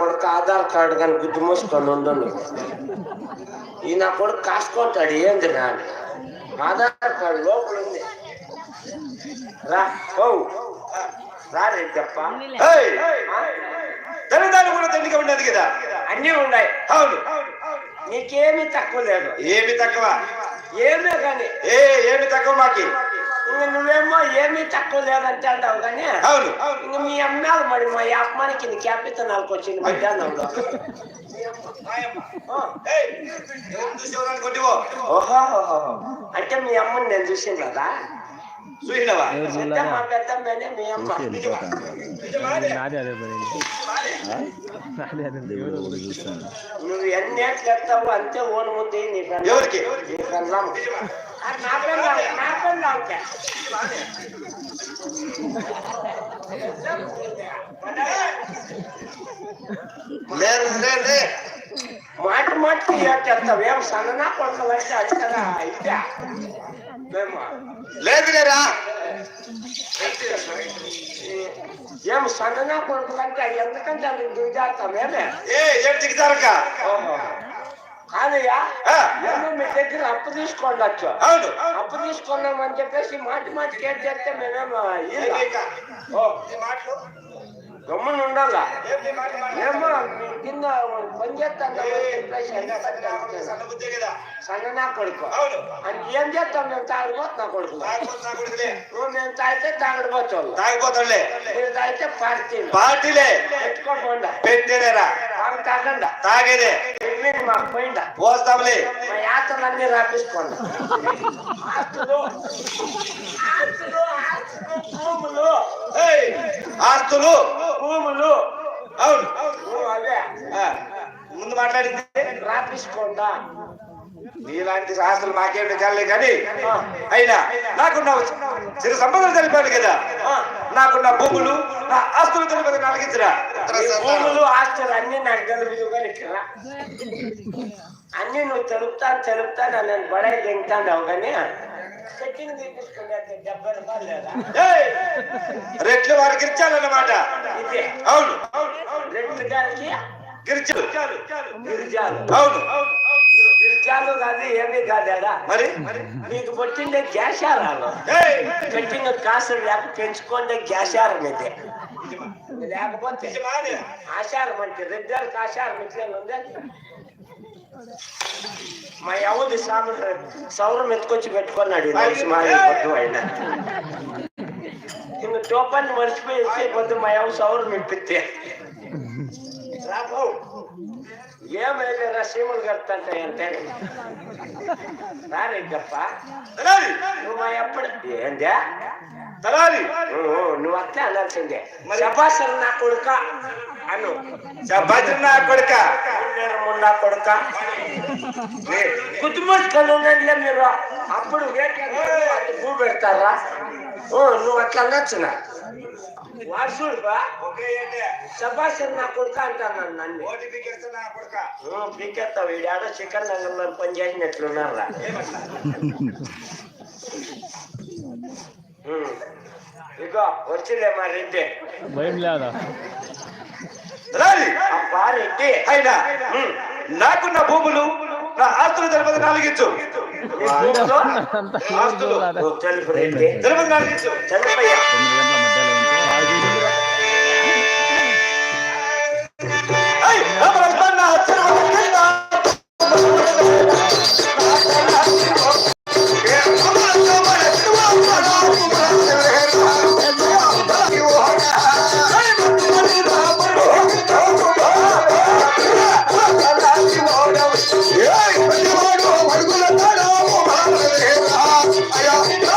కొడుకు ఆధార్ కార్డు కానీ గుద్దు మూసుకొని ఉండు నువ్వు. ఈ నా కొడుకు కాసుకుంటాడు ఏంది అని. ఆధార్ కార్డు లోపల ఉంది. రా ఓ రా రెడ్డప్ప. ఏయ్, ధనదానం కూడా తండ్రిగా ఉన్నది కదా? అన్నీ ఉన్నాయి. అవును. నీకేమీ తక్కువ లేదు. ఏమి తక్కువ? ఏమే కానీ. ఏ ఏమి తక్కువ మాకి? ఇంక నువ్వేమో ఏమీ తక్కువ లేదంటే అంటావు కానీ అవును ఇంక మీ అమ్మాలు మరి మా అమ్మానికి నీ క్యాపిటల్కి వచ్చింది మధ్యాహ్నంలో. ఆ. ఏయ్, ఏం చూసేవారని కొట్టివో ఓహో అంటే మీ అమ్మని నేను చూసింది కదా చూసినవా? మా పెద్దమ్మనే మీ అమ్మ. నువ్వు ఎన్ని ఏట్లు ఎత్తావు అంతే ఓను ముందు నీ. ఎవరికి? నీ మాటి ఏటెత్తావు ఏం సన్ననా కొడుకు అంటే అది కదా ఇదే మేము లేదు లేరా ఏం సన్ననా కొడుకు అంటే ఎందుకంటే అది దిగుజాస్తామేమే ఏ ఏం దిగుతారక్క ఓహో కాదయ్యా మీ దగ్గర అప్పు తీసుకోండొచ్చు అవును. అప్పు తీసుకున్నామని చెప్పేసి మాటి మాటికి ఏం చేస్తే మేమేమో. ఓ. గమ్మున ఉండాలా. ఏమో కింద పని చేస్తాను ఎంత సన్ననా కొడుకు. అని ఏం చేస్తాం మేము? తాగిపోతున్నా కొడుకు. నువ్వు మేము తాగితే తాగడిపోతావు తాగిపోతాడులే మీరు తాగితే పార్టీ పార్టీలే. పెట్టుకోకుండా పెట్టేనేరా మాకు తాగండా. తాగేదే. మాకు పోయిందా పోస్తాంలే. మా యాత్రలన్నీ రాపించుకోండి ఆస్తులు. ఆస్తులు. ఆస్తులు. భూములు అవును. అవే ముందు మాట్లాడింది. రాపించుకోండా నీలాంటి ఆస్తులు మాకేమిటి తెలలే కానీ అయినా నాకున్న చిరు సంపదలు తెలిపాను కదా. నాకున్న భూములు నా ఆస్తులు తెలిపేది నాలుగించరా. ఈ భూములు ఆస్తులు అన్ని నాకు తెలుపు కానీ అన్ని నువ్వు తెలుపుతాను తెలుపుతాను నేను బడే తింటాను కానీ రెట్లు వారికి ఇచ్చాలన్నమాట ఇదే. అవును. రెండు గారికి గిరిచాలు గిరిజాలు అవును. గిరిజాలు కాదు ఏమీ కాదా మరి? నీకు పుట్టిండే గ్యాసారాలు ఏయ్, పెట్టిన కాసులు లేక పెంచుకోండి గ్యాసారం ఇది. లేకపోతే ఆచారం అంటే రెడ్డాలకు ఆచారం ఇట్లా ఉంది? మా ఎవరి సాము సౌరం. ఎత్తుకొచ్చి పెట్టుకున్నాడు ఈ మనిషి మా ఈ పొద్దు ఆయన ఇంక టోపాన్ని మర్చిపోయి వచ్చే పొద్దు మా ఎవ సౌరం ఇప్పితే రాబో ఏమైనా సీమలు కడతాంటాయి అంటే? రారెడ్డప్ప నువ్వు మా ఎప్పుడు? ఏందా? తలారి! ఓ, నువ్వు అట్లా అనాల్సిందే. నా కొడుక అను. నా కొడుక. మున్న కొడుక? కుటుంబస్తులు ఉన్నట్లే మీరు అప్పుడు భూ పెడతారా? ఓ నువ్వు అట్లా అనొచ్చునా? వాసుడు బా శబాసన్ నా కొడుక అంటాను నన్ను పీకెత్తావు వీడాడో చికెన్ నంగల్లో పని చేసినట్లున్నారా. ఇగో వచ్చిలే మా రెడ్డి. భయం లేదా? రెడ్డి. అయినా? నాకున్న భూములు నా ఆస్తులు తెలిపేది నాలుగించు ఆస్తులు. తెలిపేది నాలుగించు చంద్రయ్య Yeah.